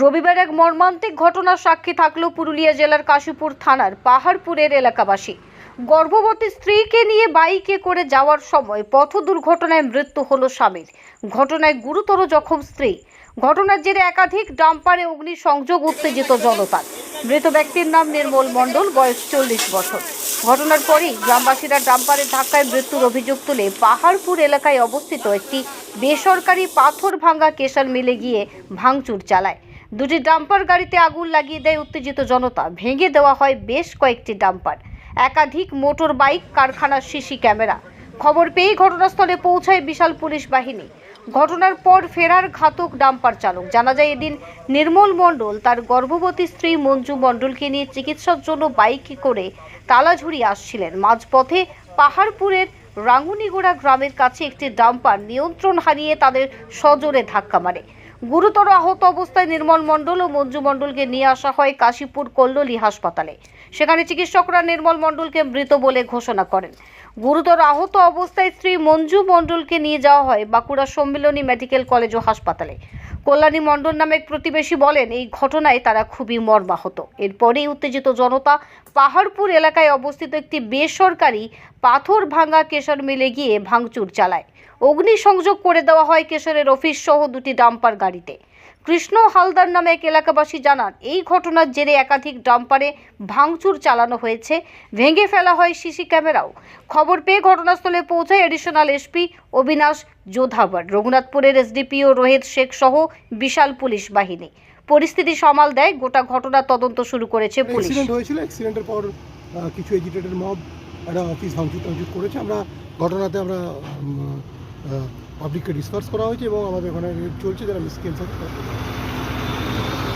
রবিবার এক মর্মান্তিক ঘটনার সাক্ষী থাকল পুরুলিয়া জেলার কাশীপুর থানার পাহাড়পুরের এলাকাবাসী। গর্ভবতী স্ত্রীকে নিয়ে বাইকে করে যাওয়ার সময় পথ দুর্ঘটনায় মৃত্যু হলো স্বামীর। ঘটনায় গুরুতর জখম স্ত্রী। ঘটনার জেরে একাধিক ডাম্পারে অগ্নিসংযোগ উত্তেজিত জনতার। মৃত ব্যক্তির নাম নির্মল মণ্ডল, বয়স চল্লিশ বছর। ঘটনার পরেই গ্রামবাসীরা ডাম্পারের ধাক্কায় মৃত্যুর অভিযোগ তুলে পাহাড়পুর এলাকায় অবস্থিত একটি বেসরকারি পাথর ভাঙ্গা কেশার মিলে গিয়ে ভাঙচুর চালায়। দুটি ডাম্পার গাড়িতে আগুন লাগিয়ে দেয় উত্তেজিত জনতা। ভেঙে দেওয়া হয় বেশ কয়েকটি ডাম্পার। একাধিক মোটর বাইক কারখানার সিসি ক্যামেরা। খবর পেয়েই ঘটনাস্থলে পৌঁছায় বিশাল পুলিশ বাহিনী। ঘটনার পর ফেরার ঘাতক ডাম্পার চালক। জানা যায় এদিন নির্মল মণ্ডল, তার গর্ভবতী স্ত্রী মঞ্জু মণ্ডলকে নিয়ে চিকিৎসার জন্য বাইকে করে তালাঝুরি আসছিলেন। মাঝপথে পাহাড়পুরের রাঙ্গুনিগোড়া গ্রামের কাছে একটি ডাম্পার নিয়ন্ত্রণ হারিয়ে তাদের সজোরে ধাক্কা মারে। গুরুতর আহত অবস্থায় নির্মল মণ্ডল ও মঞ্জু মণ্ডলকে নিয়ে আসা হয় কাশীপুর কল্লোলি হাসপাতালে। সেখানে চিকিৎসকরা নির্মল মণ্ডলকে মৃত বলে ঘোষণা করেন। গুরুতর আহত অবস্থায় স্ত্রী মঞ্জু মণ্ডলকে নিয়ে যাওয়া হয় বাঁকুড়া সম্মিলনী মেডিকেল কলেজ ও হাসপাতালে। কল্যাণী মণ্ডল নামে এক প্রতিবেশী বলেন, এই ঘটনায় তারা খুবই মর্মাহত। এরপরেই উত্তেজিত জনতা পাহাড়পুর এলাকায় অবস্থিত একটি বেসরকারি পাথর ভাঙা কেশর মিলে গিয়ে ভাঙচুর চালায়। অগ্নিসংযোগ করে দেওয়া হয় কেশরের অফিস সহ দুটি ডাম্পার গাড়িতে। কৃষ্ণ হালদার নামে এক এলাকাবাসী জানান এই ঘটনার জেরে একাধিক ডাম্পারে ভাঙচুর চালানো হয়েছে ভেঙে ফেলা হয় সিসি ক্যামেরাও। খবর পেয়ে ঘটনাস্থলে পৌঁছায় এডিশনাল এসপি অবিনাশ যোধাবার। রঘুনাথপুরের এসডিপিও রোহিত শেখ সহ বিশাল পুলিশ বাহিনী। পরিস্থিতি সামাল দেয় গোটা ঘটনা তদন্ত শুরু করেছে পুলিশ। হয়েছিল অ্যাক্সিডেন্টের পর কিছু এজিটেটেড মব একটা অফিস ভাঙচুর টাঙচুর করেছে। আমরা ঘটনাতে আমরা পাবলিককে ডিসকাস করা হয়েছে এবং আমাদের ওখানে চলছে যারা তাদের-